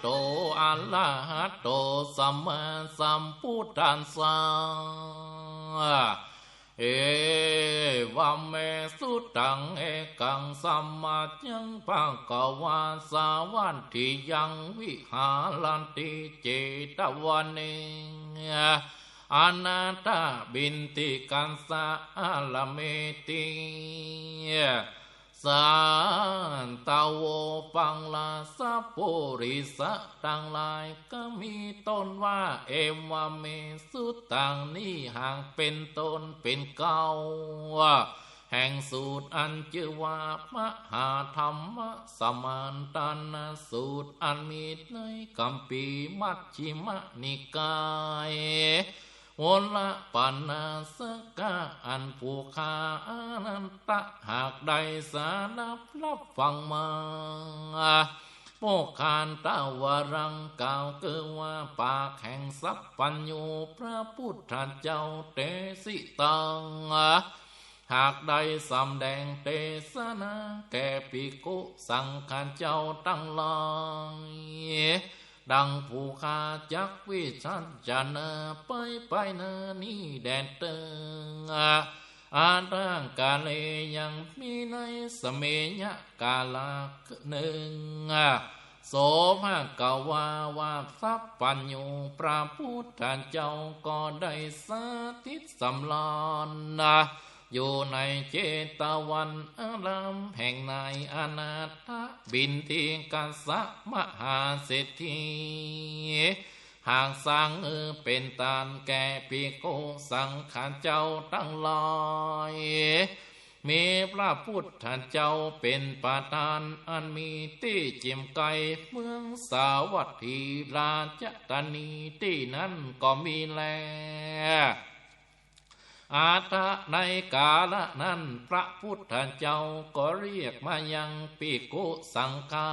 โตอะระหะโตสัมมาสัมพุทธัสสะเอวัมเมสุตังเอกังสัมมาจังปังกวาสาวันทิยังวิหารันติเจตวันเนอนาตาบินติกันสาลเมติ สานตาวโวปังลาสัพปุริสะตังลายก็มีต้นว่าเอมวาเมสุตังนี่ห่างเป็นต้นเป็นเก้าแห่งสูตรอันชื่อว่ามหาธรรมสมานตันสูตรอันมีในกัมปีมัชชิมนิกาย โอละปันนาสกาอันผูคาอนันตะหากใดสานับรับฟังมาโมคานตาวรังกล่าวเกิว่าปากแห่งสัพปัญญูพระพุทธเจ้าเตสิตังหากใดสำแดงเทศนาแก่ปิกุสังขารเจ้าตั้งลอย ดังผู้ขาจักวิชันจนาไปไปนานี่แดนเติงอาร่างกาเลยังมีในสเมยกาลาหนึ่งโสภากาวาวาสัพปัญญูพระพุทธเจ้าก็ได้สาธิตสำลอนนะ อยู่ในเจตวันอารามแห่งนายอนาถบินทีกัสะมหาเศรษฐีหากสังเออเป็นตานแก่ปีโกสังขารเจ้าตั้งลอยมีพระพุทธเจ้าเป็นประธานอันมีที่จิมไกเมืองสาวัตถีราชธานีที่นั้นก็มีแล อาตะในกาละนั้นพระพุทธเจ้าก็เรียกมายังปีกุสังกา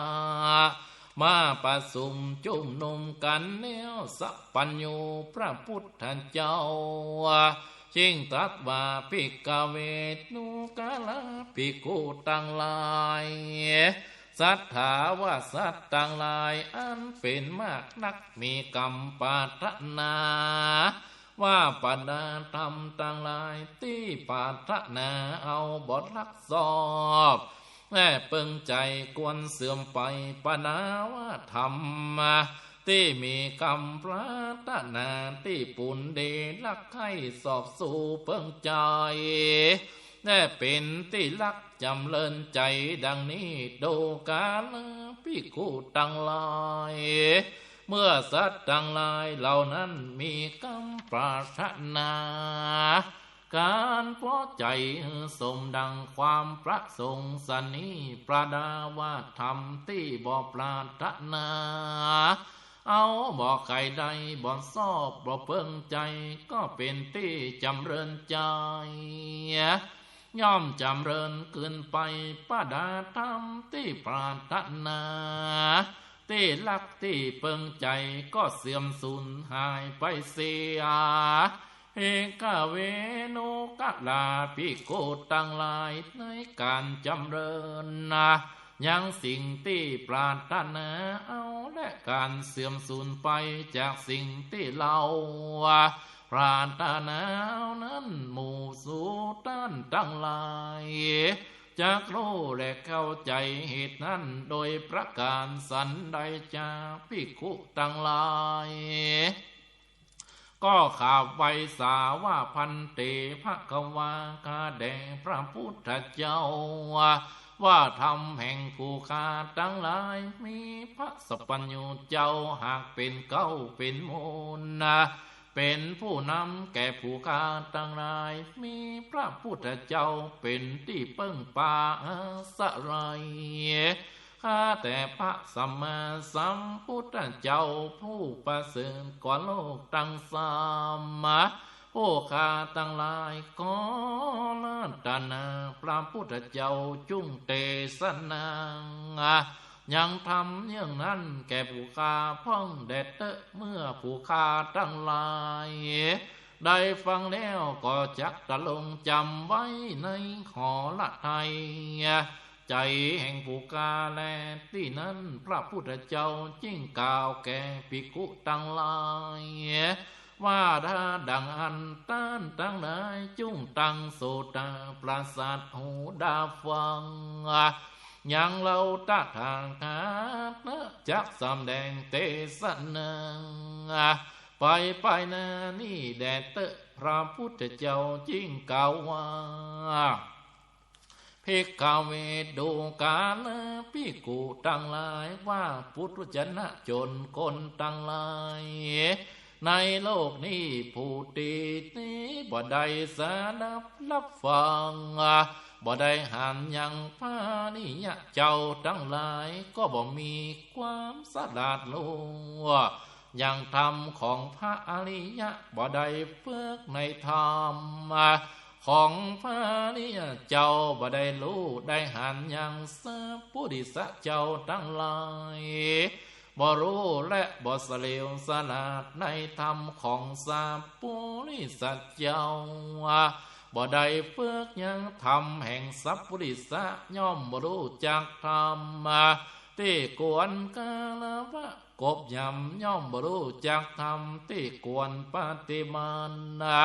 มาประสุมจุ่มนุมกันแนวสัพปัญญูพระพุทธเจ้าจิงตรัสว่าปิกเวนุกาลาปิกุตังลายสัทธาว่าสัตตังลายอันเป็นมากนักมีกรรมปาทนา ว่าปนาธรรมต่างหลายที่ปาทนาเอาบทลักสอบแม่เปิงใจกวนเสื่อมไปปนาว่าธรรมที่มีกรรมพระตนาที่ปุ่นเดลักให้สอบสู่เปิงใจแน่เป็นที่ลักจำเลินใจดังนี้ดูกาลพิคูตังลาย เมื่อสัตว์ทั้งหลายเหล่านั้นมีกรรมปรารถนา การพอใจสมดังความประสงค์สนีประดาว่าทำที่บ่ปรารถนา เอาบอกใครใดบ่สอบบ่เพิ่งใจ ก็เป็นที่จำเริญใจย่อมจำเริญขึ้นไปประดาธรรมที่ปรารถนา ที่ลักที่เปิงใจก็เสื่อมสูญหายไปเสียเอกเวนุกะลาพิโกตังลายในการจำเริญนะยังสิ่งที่ปราถนาเอาและการเสื่อมสูญไปจากสิ่งที่เราปราถนานั้นหมู่สูตันตั้งลาย จักรู้และเข้าใจเหตุนั้นโดยประการสันใดจาพิคุตังลาย ก็ข่าวไวสาว่าพันเตพระกวาคาแด่พระพุทธเจ้า ว่าทำแห่งผู้ขาตั้งหลายมีพระสปัญญูเจ้าหากเป็นเก้าเป็นมูลนะ เป็นผู้นำแก่ผู้ขาตั้งหลาย มีพระพุทธเจ้าเป็นที่เปิ้งป่าสรายข้าแต่พระสัมมาสัมพุทธเจ้าผู้ประเสริฐกว่าโลกตั้งสามมาผู้ข้าตั้งหลายก็ลาตนาพระพุทธเจ้าจุงเตสนัง ยังทำอย่างนั้นแก่ผู้คาพ่องเด็ดเตเมื่อผู้คาตั้งลายได้ฟังแล้วก็จักตะลงจำไว้ในขอละไทย ใจแห่งผู้กาแลที่นั้นพระพุทธเจ้าจิ้งกล่าวแก่ภิกุตั้งลายว่าถ้าดังอันต้านตั้งนายจุ้งตั้งโสตาปราสาทหูดาฟัง ยังเราตาทางหาจักสำแดงเตสนังไปไปนะนี่แดดเตอพระพุทธเจ้าจิ้งกล่าว่าพิกาเวดูกาลพิกูตั้งหลายว่าพุทธจนะจนคนตั้งหลาย ในโลกนี้ผู้ตีนี้บ่ได้สาดับรับฟัง บ่ได้หันยังพานิยะเจ้าทั้งหลายก็บ่มีความสะดาดลัวยังธรรมของพระอริยะบ่ได้เฟิกในธรรมของพระอริยะเจ้าบ่ได้รู้ได้หันยังสัพพุริสะเจ้าทั้งหลายบ่รู้และบ่เสลียวสลาดในธรรมของสัพพุริสะเจ้า บ่ได้เฟิกยังธรรมแห่งสัพพุริสะย่อมบ่รู้จักธรรมที่กวนกาลวะกบยำย่อมบรู้จักธรรมที่กวนปฏิมันะ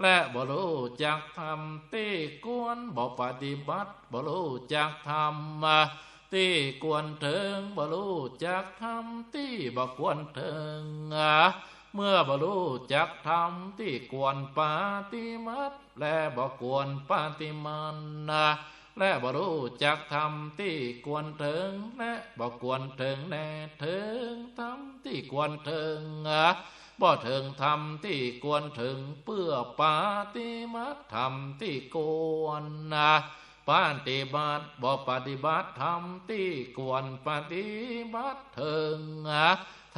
และบรู้จักธรรมที่กวนบ่ปฏิบัติบรู้จักธรรมที่กวนเถิงบรู้จักธรรมที่บ่กวนเถิง เมื่อบรู้จักธรรมที่กวนปฏิมัตและบ่กวนปฏิมันนะและบรู้จักธรรมที่ควรถึงและบ่ควรถึงแน่ถึงธรรมที่ควรถึงบ่ถึงธรรมที่ควรถึงเพื่อปาติมัตธรรมที่ควรนะปฏิบัติบ่ปฏิบัติธรรมที่ควรปฏิบัติถึงอ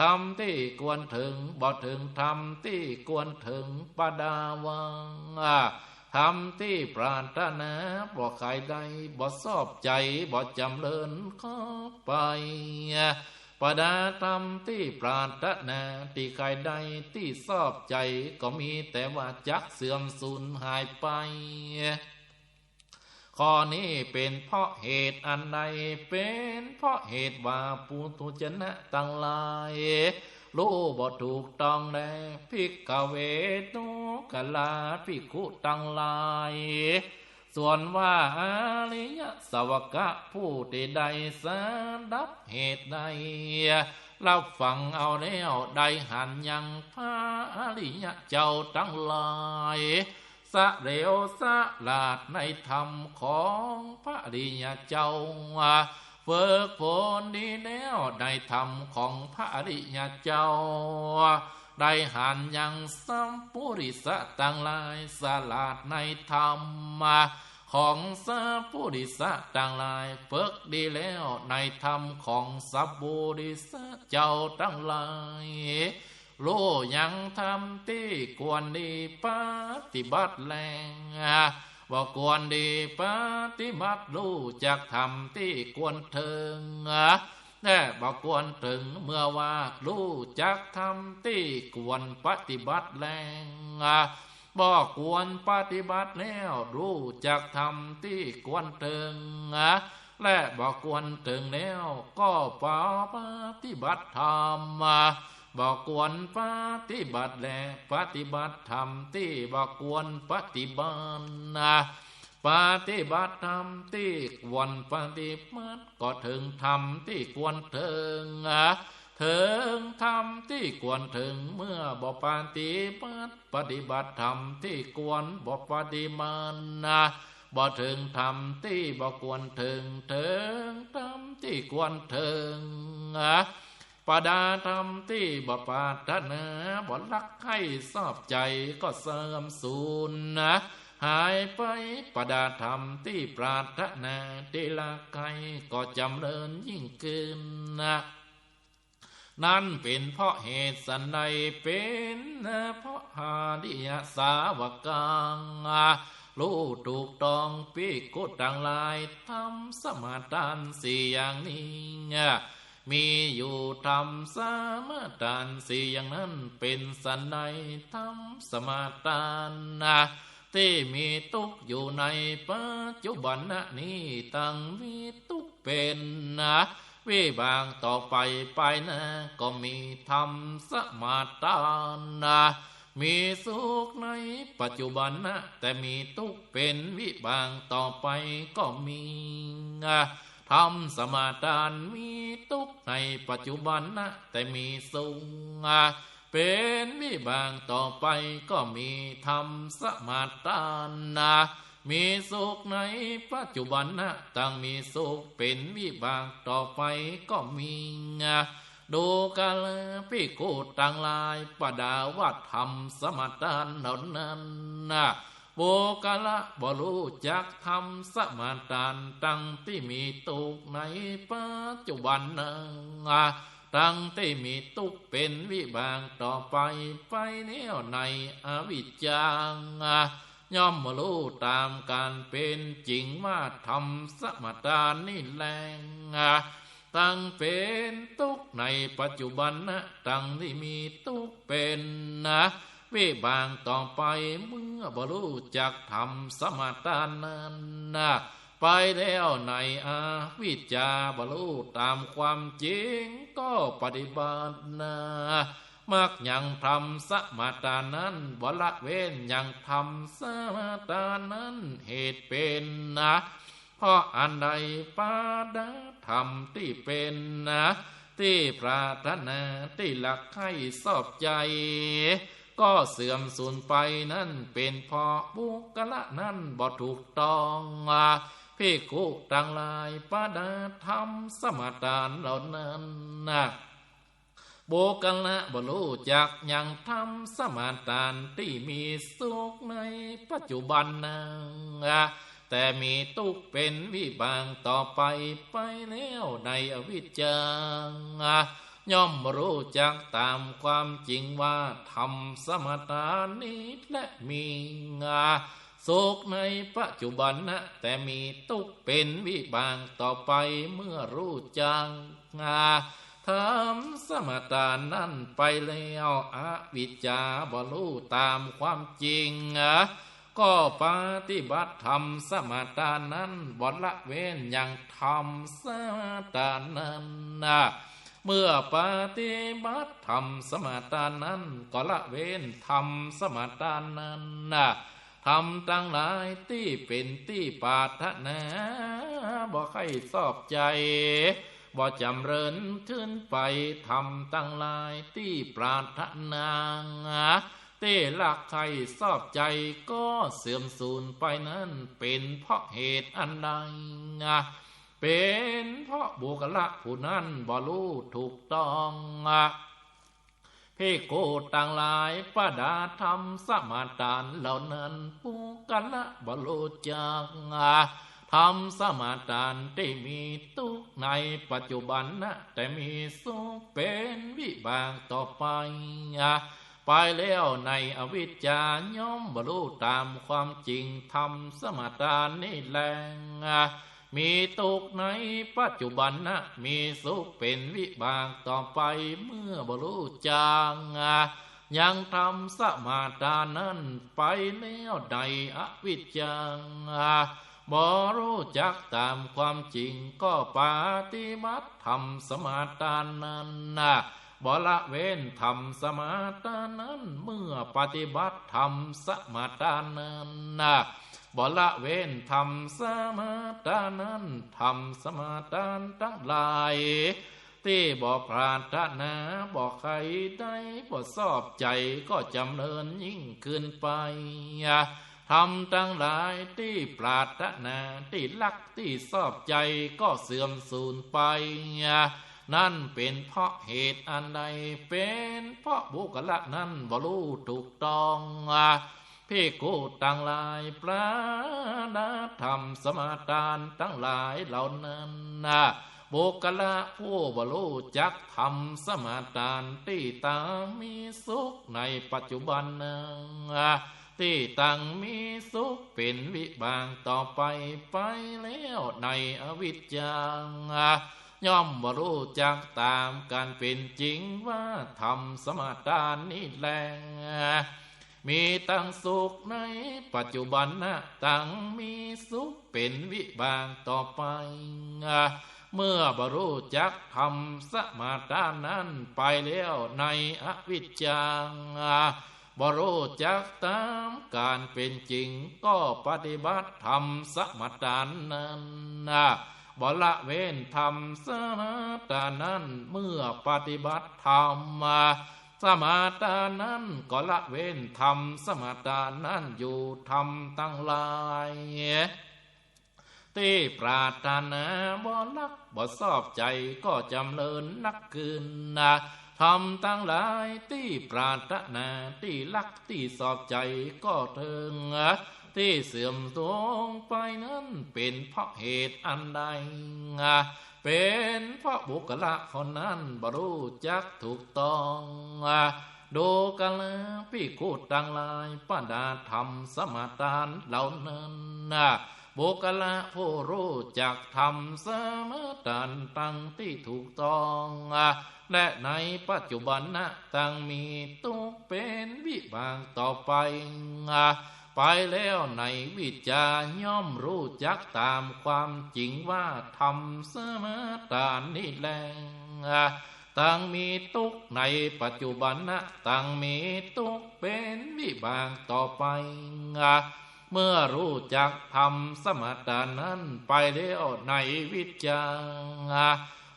ธรรมที่ควรถึงบ่ถึงธรรมที่ควรถึงปดาวังทำที่ปรารถนาบ่ใครใดบ่ชอบใจบ่จำเริญเข้าไปปดาธรรมที่ปรารถนาที่ใครใดที่ชอบใจก็มีแต่ว่าจักเสื่อมสูญหายไป ข้อนี้เป็นเพราะเหตุอันใดเป็นเพราะเหตุว่าปุถุชนะตั้งหลายรู้บ่ถูกต้องแน่พิกเวตุกลาพิกุตั้งลายส่วนว่าอาริยสวกะผู้ที่ใดสดับเหตุใดรับฟังเอาแล้วได้หันยังพระอริยเจ้าตั้งลาย สะเรวสะลาดในธรรมของพระริยเจ้าเฟิกผลดีแล้วได้ธรรมของพระริยเจ้า ได้หันยังสัมปุริสะต่างลายสลาดในธรรมของสัพปุริสะต่างลายเฟิกดีแล้วในธรรมของสัพปุริสะเจ้าตังลาย รู้ยังทำที่ควรดีปฏิบัติแรงบอกควรดีปฏิบัติรู้จักทำที่ควรถึงแน่บอกควรถึงเมื่อว่ารู้จักทำที่ควรปฏิบัติแรงบอกควรปฏิบัติแล้วรู้จักทำที่ควรถึงและบอกควรถึงแล้วก็ปฏิบัติธรรม บอกกวนปฏิบัติแลปฏิบัติธรรมที่บอกกวนปฏิบัตินะปฏิบัติธรรมที่ควรปฏิบัติก็ถึงธรรมที่ควรถึงอะถึงธรรมที่ควรถึงเมื่อบ่ปฏิบัติปฏิบัติธรรมที่ควรบ่ปฏิบัตินะบ่ถึงธรรมที่บ่ควรถึงถึงธรรมที่ควรถึงนะ ปดาธรรมที่บ่ปาถนาบ่รักให้ชอบใจก็เสื่อมสูญนะ หายไปปดาธรรมที่ปรารถนาที่ละใครก็จำเริญยิ่งขึ้นนะนั่นเป็นเพราะเหตุสันใดเป็นเพราะหาดิยสาวกังรู้ถูกต้องปีกุต่างลายทำสมาทานสี่อย่างนี้ มีอยู่ทำสมาทานสี่อย่างนั้นเป็นสันใดทำสมาทานนะที่มีทุกอยู่ในปัจจุบันนี้ตั้งมีทุกเป็นนะวิบางต่อไปไปนะ ก็มีธรรมสมาทานนะมีสุขในปัจจุบันนะแต่มีทุกเป็นวิบางต่อไปก็มีนะ ทำสมาทานมีทุกในปัจจุบันนะแต่มีสุขเป็นวิบางต่อไปก็มีธรรมสมาทานนะมีสุขในปัจจุบันนะตั้งมีสุขเป็นวิบากต่อไปก็มีนะดูกันพี่กูต่างลายประดาวัดธรรมสมาทานเหล่านั้นนะ โบกาละบรู้จักธรรมสมาทานตั้งที่มีตุกในปัจจุบันนะตั้งที่มีตุกเป็นวิบากต่อไปไปแนวในอวิจจางย่อมรู้ตามการเป็นจริงว่าทำสมตานนี่แรงตั้งเป็นตุกในปัจจุบันนะตั้งที่มีตุกเป็นนะ วิบางต่อไปเมื่อบรู้จักทำสมตานนั้นนะไปแล้วในอาวิจาบรู้ตามความจริงก็ปฏิบัตินะมักยังทำสมาตานั้นวละเว้นยังทำสมาตานั้นเหตุเป็นนะเพราะอันใดปาดาธรรมที่เป็นนะ ที่ปรารถนาที่หลักให้สอบใจ ก็เสื่อมสูญไปนั่นเป็นพราะบุกละนั้นบ่ถูกต้องพี่กุต่างลายปาดาธรรมสมาตานเหล่านั้นนะโบกันละบรู้จักยังทำสมาทานที่มีสุขในปัจจุบันนะแต่มีตุกเป็นวิบางต่อไปไปแล้วในอวิจจาง ย่อมรู้จักตามความจริงว่าทำสมาทานนี้และมีงาสุขในปัจจุบันนะ แต่มีตุกเป็นวิบางต่อไปเมื่อรู้จักงาทำสมตานั่นไปแล้วอวิจาบรู้ตามความจริงก็ปฏิบัติธรรมสมตานั้นบละเว้นยังทำสมตานั้นนะ เมื่อปฏิบัติธรรมสมาตานั้น ก็ละเว้นทำสมาตานั้นนะทำตั้งหลายที่เป็นที่ปาถนาบ่ใครสอบใจบ่จำเริญขึ้นไปทำตั้งหลายที่ปราถนาเต้ลักใครสอบใจก็เสื่อมสูญไปนั้นเป็นเพราะเหตุอันใด เป็นเพราะบุคละผู้นั้นบ่รู้ถูกต้องพี่โกต่างหลายประดาธรรมสมาทานเหล่านั้นผู้กันละบรู้จักทำสมาทานที่มีทุกในปัจจุบันนะแต่มีสุขเป็นวิบากต่อไปไปแล้วในอวิชจาย่อมบรรลุตามความจริงทำสมาทานนี่แรง มีทุกในปัจจุบันนะมีสุขเป็นวิบากต่อไปเมื่อบรรลุจางยังทำสมาทานนั้นไปแล้วในอวิชจาบ่รู้จักตามความจริงก็ปาฏิบัติทำสมาทานนั้นนะบละเว้นทำสมาทานนั้น เมื่อปฏิบัติทำสมาทานนั้นนะ บ่ละเว้นทำสมาทานนั้นทำสมาทานทั้งหลายที่บ่ปรารถนาบ่ใครได้บ่สอบใจก็จำเนินยิ่งขึ้นไปทำทั้งหลายที่ปรารถนาที่ลักที่สอบใจก็เสื่อมสูญไป นั่นเป็นเพราะเหตุอันใดเป็นเพราะบุคละนั้นบรู้ถูกต้อง พี่กูต่างหลายปราดาธรรมสมาทานทั้งหลายเหล่านั้นนะบุคละผู้บรูจักทำสมาทานที่ตามมีสุขในปัจจุบันนะที่ตั้งมีสุขเป็นวิบางต่อไปไปแล้วในอวิชจาย่อมบรู้จักตามการเป็นจริงว่าทำสมาทานนี่แหละ มีตั้งสุขในปัจจุบันนะตั้งมีสุขเป็นวิบางต่อไป เมื่อบรู้จักทำสมาทานนั้นไปแล้วในอวิชจาบรู้จักตามการเป็นจริงก็ปฏิบัติธรรมสมาทานนั้นบละเว้นธรรมสมาทานนั้นเมื่อปฏิบัติธรรมมา สมาทานนั้นก็ละเว้นธรรมสมาทานนั้นอยู่ธรรมตั้งหลายที่ปราถนาบ่ลักบ่ชอบใจก็จำเริญนักคืนนะทำตั้งหลายที่ปราถนาที่ลักที่สอบใจก็เถิงที่เสื่อมตรงไปนั้นเป็นเพราะเหตุอันใด เป็นพระบุคละคนนั้นบรู้จักถูกต้องดูกันแล้วพี่คูดตังลายปดาธรรมสมาทานเหล่านั้นบุคละผู้รู้จักธรรมสมาทานตั้งที่ถูกต้องและในปัจจุบันนะตั้งมีตุกเป็นวิบางต่อไป ไปแล้วในวิจาย่อมรู้จักตามความจริงว่าทำเสมอตานนี่แหละตั้งมีตุกในปัจจุบันนะตั้งมีตุกเป็นวิบางต่อไป เมื่อรู้จักทำสมตานั้นไปแล้วในวิจา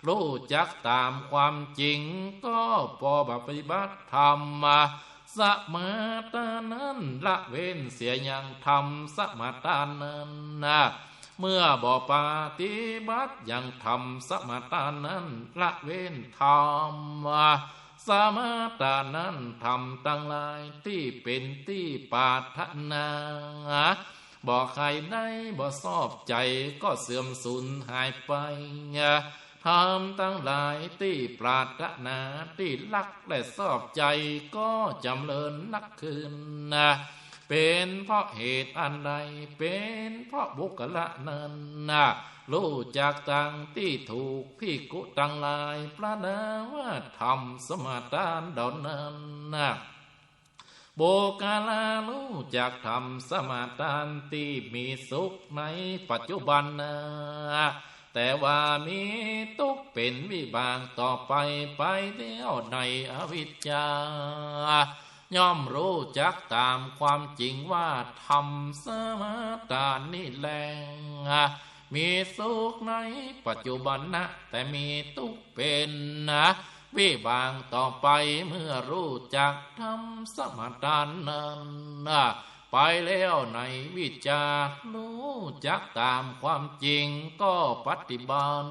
รู้จักตามความจริงก็พอปฏิบัติธรรม สมาตานั้นละเว้นเสียยังทำสมาตานั้นนะเมื่อบ่ปฏิบัติยังทำสมาตานั้นละเว้นทำสมาตานั้นทำตั้งหลายที่เป็นที่ปาถนาบอกใครได้บ่ชอบใจก็เสื่อมสูญหายไป ธรรมตั้งหลายที่ปรารถนาที่ลักและชอบใจก็จำเริญนักคืนนะเป็นเพราะเหตุอันใดเป็นเพราะบุคละนันนะรู้จักตังที่ถูกพี่กุตังลายประดาว่าทำสมาทานดอนนั้นนะโบกาลารู้จักทำสมาทานที่มีสุขในปัจจุบันนะ แต่ว่ามีตุกเป็นวิบางต่อไปไปเดียวในอวิชจาย่อมรู้จักตามความจริงว่าทำสมาตานนี่แรงมีสุขในปัจจุบันนะ แต่มีตุกเป็นนะวิบางต่อไปเมื่อรู้จักทำสมาทานนั้นนะ ไปแล้วในวิจารู้จักตามความจริงก็ปฏิบัติ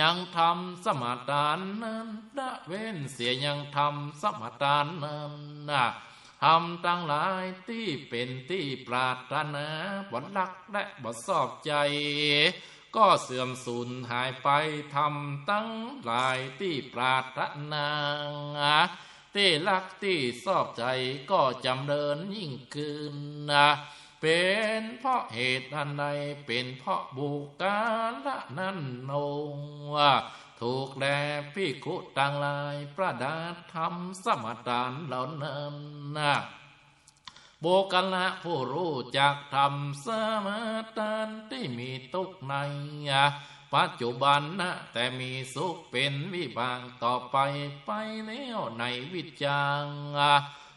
ยังทำสมาทานนั้นละเว้นเสียยังทำสมาทานนั้นทำตั้งหลายที่เป็นที่ปรารถนาบดลักและบดสอบใจ ก็เสื่อมสูญหายไปทำตั้งหลายที่ปรารถนา ที่รักที่ชอบใจก็จำเริญยิ่งขึ้นนะเป็นเพราะเหตุอันใดเป็นเพราะบุกาละนั้นนงว่าถูกแลพี่คุต่างลายประดาธรรมสมตานเหล่านั้นนะโบกันละผู้รู้จักธรรมสมตานที่มีตุกใน ปัจจุบันนะแต่มีสุขเป็นวิบางต่อไปไปแล้วในวิจาง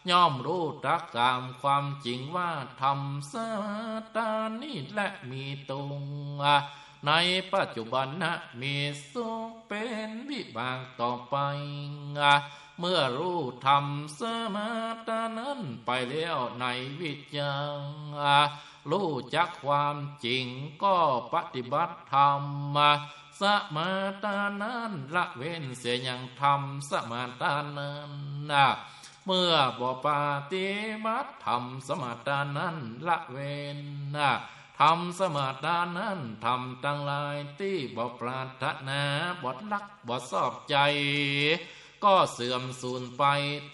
ย่อมรู้ตักตามความจริงว่าทำสตานี่และมีตรงในปัจจุบันนะมีสุขเป็นวิบางต่อไป เมื่อรู้ทำสมาตานั้นไปแล้วในวิจาง รู้จักความจริงก็ปฏิบัติธรรมสมาตานั้นละเว้นเสียอยังทำสมาตานั้นนะเมื่อบ่ปฏิบัติธรรมสมาตานั้นละเว้นนะทำสมาตานั้นทำตั้งหลายที่บ่ปรารถนาบดลักบดสอบใจ ก็เสื่อมสูญไป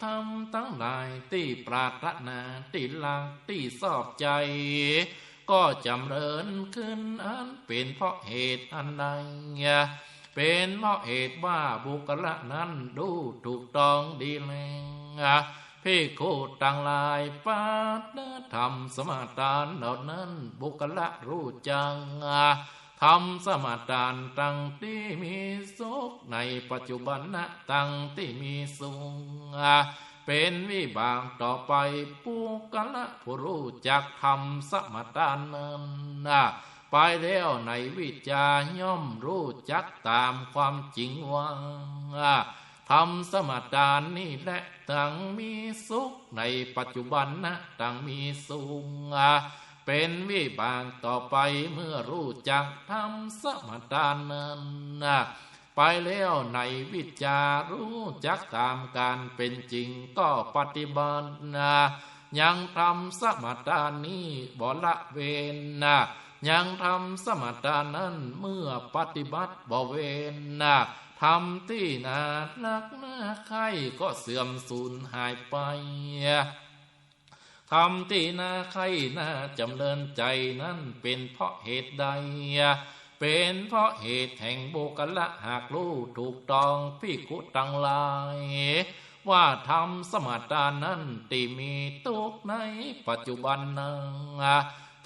ทำทั้งหลายที่ปรารถนาที่ลังที่สอบใจ ก็จำเริญขึ้นอันเป็นเพราะเหตุอันใดเป็นเพราะเหตุว่าบุคละนั้นดูถูกต้องดีแลงพิโคต่างหลายปาดธรรมสมาทานเหล่านั้นบุคละรู้จัง ทำสมาทานตั้งที่มีสุขในปัจจุบันนะตั้งที่มีสุขเป็นวิบากต่อไปปุกละผู้รู้จักทำสมาทานนั้นนะไปแล้วในวิจาย่อมรู้จักตามความจริงว่าทำสมาทานนี่แหละตั้งมีสุขในปัจจุบันนะตั้งมีสุข เป็นวิบากต่อไปเมื่อรู้จักทำสมทานนั้นนะไปแล้วในวิจารู้จักตามการเป็นจริงก็ปฏิบัตินะยังทำสมทานนี้บละเวนนะยังทำสมทานนั้นเมื่อปฏิบัติบเวนนะทำที่นานักหน้าไข่ก็เสื่อมสูญหายไป ทำที่นาไข่น่าจำเริญใจนั้นเป็นเพราะเหตุใด เป็นเพราะเหตุแห่งโบกละหากรู้ถูกต้องพิคุตังลาย ว่าทำสมาทานนั้นที่มีตุกในปัจจุบันนั้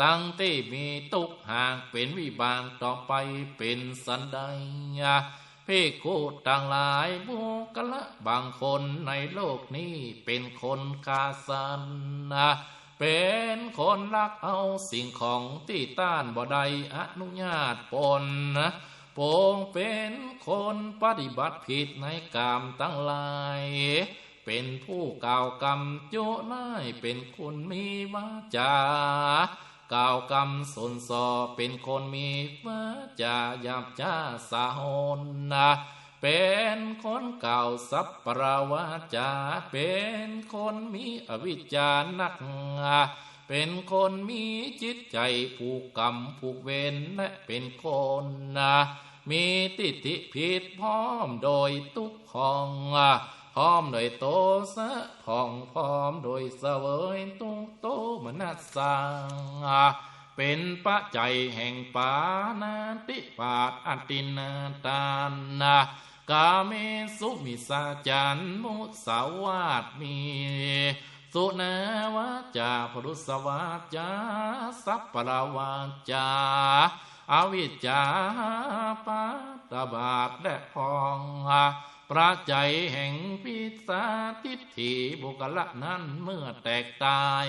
ตั้งที่มีตุกหากเป็นวิบางต่อไปเป็นสันใด พิกุต่างหลายบุกละบางคนในโลกนี้เป็นคนคาสันนะเป็นคนลักเอาสิ่งของที่ต้านบ่ได้อนุญาตปนนะปงเป็นคนปฏิบัติผิดในกามตั้งหลาย เป็นผู้กล่าวกรรมโจน้ายเป็นคนมีวาจา กล่าวกรรมสนสอเป็นคนมีวาจาหยาบจ้าสาหนนะเป็นคนเก่าสัพปราวาจา เป็นคนมีอวิจจานักเป็นคนมีจิตใจผูกกรรมผูกเวรและเป็นคนนะมีติทิผิดพร้อมโดยทุกห้อง พร้อมโดยโตสะพองพร้อมโดยเสวยตุงโตมนัสสังเป็นปัจจัยแห่งปานาติปาตอตินาตานากาเมสุมิสาจันมุสาวาตมี สุนาวาจาพรุสวาจาสัพปราวาจาอาวิจาปาตบาทและพอง ระใจแห่งพิสาทิฏฐิบุคละนั้นเมื่อแตกตาย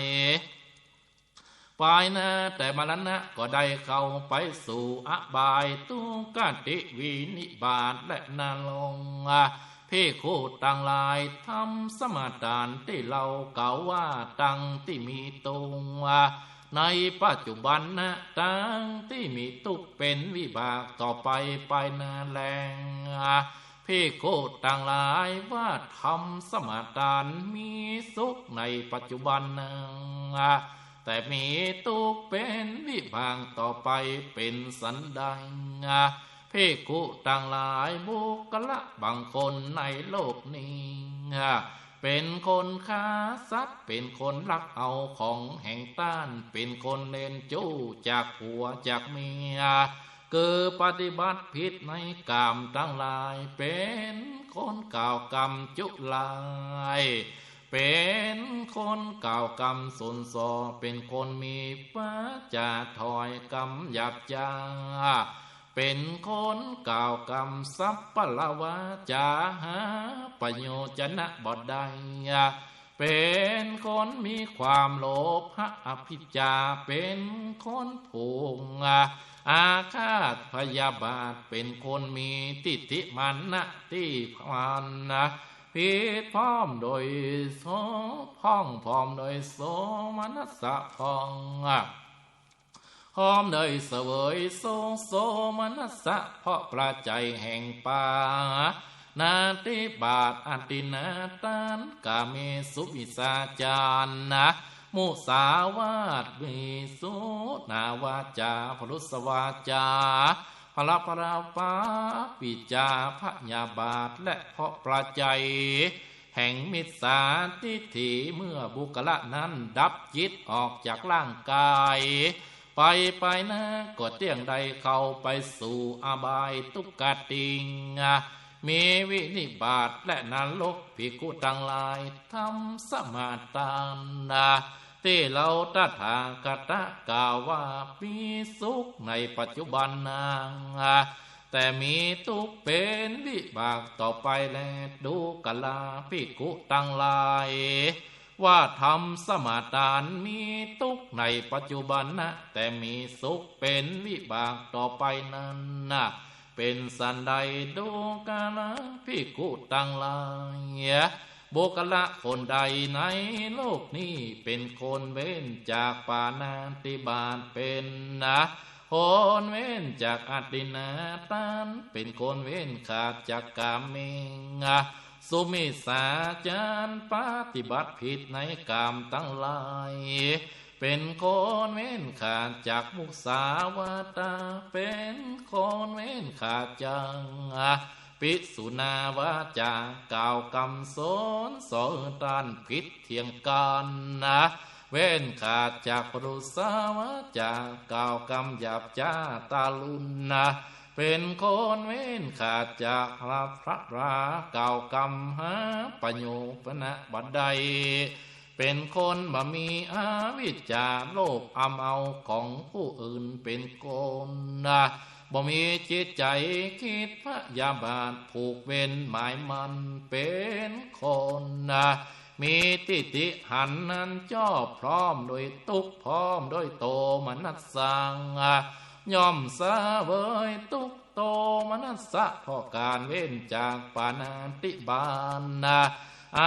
ปายนะแต่มรณะก็ได้เข้าไปสู่อบายตุกติวินิบาตและนาลงพิคูต่างลายทำสมาทานที่เราเก่าว่าตังที่มีตรงในปัจจุบันนะตังที่มีตุกเป็นวิบากต่อไปไปนาแรง พิโคต่างหลายว่าทำสมาทานมีสุขในปัจจุบันนะแต่มีตุกเป็นวิบางต่อไปเป็นสันดางเพกุต่างหลายบุกละบางคนในโลกนี้เป็นคนค้าสัตว์เป็นคนลักเอาของแห่งต้าน เป็นคนเล่นจู้จากผัวจากเมีย เกิดปฏิบัติผิดในกามทั้งหลาย เป็นคนกล่าวกรรมจุลาย เป็นคนกล่าวกรรมสุนสอเป็นคนมีป้าจาถอยกรรมหยาบจาเป็นคนกล่าวกรรมสัพพละวาจาหาประโยชนะบดได้เป็นคนมีความโลภะอภิจาเป็นคนผูง อาฆาตพยาบาทเป็นคนมีติทิมันนะที่พันนะผิดพร้อมโดยโสพ้องพร้อมโดยโสมนัสสะพองพร้อมโดยเสวยโสโสมนัสสะเพราะประใจแห่งป่านาติบาทอัตินาตานกาเมสุวิสาจารนะ มุสาวาตมีสุนาวาจาพรุสวาจาพระพราปาปิจาพญาบาทและเพาะประใจแห่งมิสาทิฏฐิเมื่อบุคละนั้นดับจิตออกจากร่างกาย ไปไปนะก็เตียงใดเข้าไปสู่อบายตุกติงมีวินิบาตและนรกภิกขุทั้งหลายทำสมาทานนะ ที่เราตถาคตกล่าวว่ามีสุขในปัจจุบันนางแต่มีทุกเป็นวิบากต่อไปแลดูกลาภิกุตังลาย ว่าทำสมาทานมีทุกในปัจจุบันนะ แต่มีสุขเป็นวิบากต่อไปนั้นนะเป็นสันใดดูกลาลภิกุตังลาย บุคละคนใดในโลกนี้เป็นคนเว้นจากปานาติบาตเป็นนะคนเว้นจากอตินาตานเป็นคนเว้นขาดจากกามเมงะสุมิสาจารปฏิบัติผิดในกามตั้งหลาย เป็นคนเว้นขาดจากมุสาวาตา เป็นคนเว้นขาดจังากปิสุนาวาจาก่าวกำสนสอนตานผิดเทียงกันนะ เว้นขาดจากปรุสาวาจาก่าวกำหยาบจ้าตาลุนนะเป็นคนเว้นขาดจากพระพระราเก่ากรรมหาปโยปนะบัดใด เป็นคนบ่มีอาวิจาโลภอำเอาของผู้อื่นเป็นคนนะ บ่มีจิตใจคิดพยาบาทผูกเวรหมายมันเป็นคนนะมีติติหันนั้นจอบพร้อมโดยตุกพร้อมโดยโตมนัสสังย่อมสาเวยตุกโตมนัสสะพราะการเว้นจากปานาติบานนะ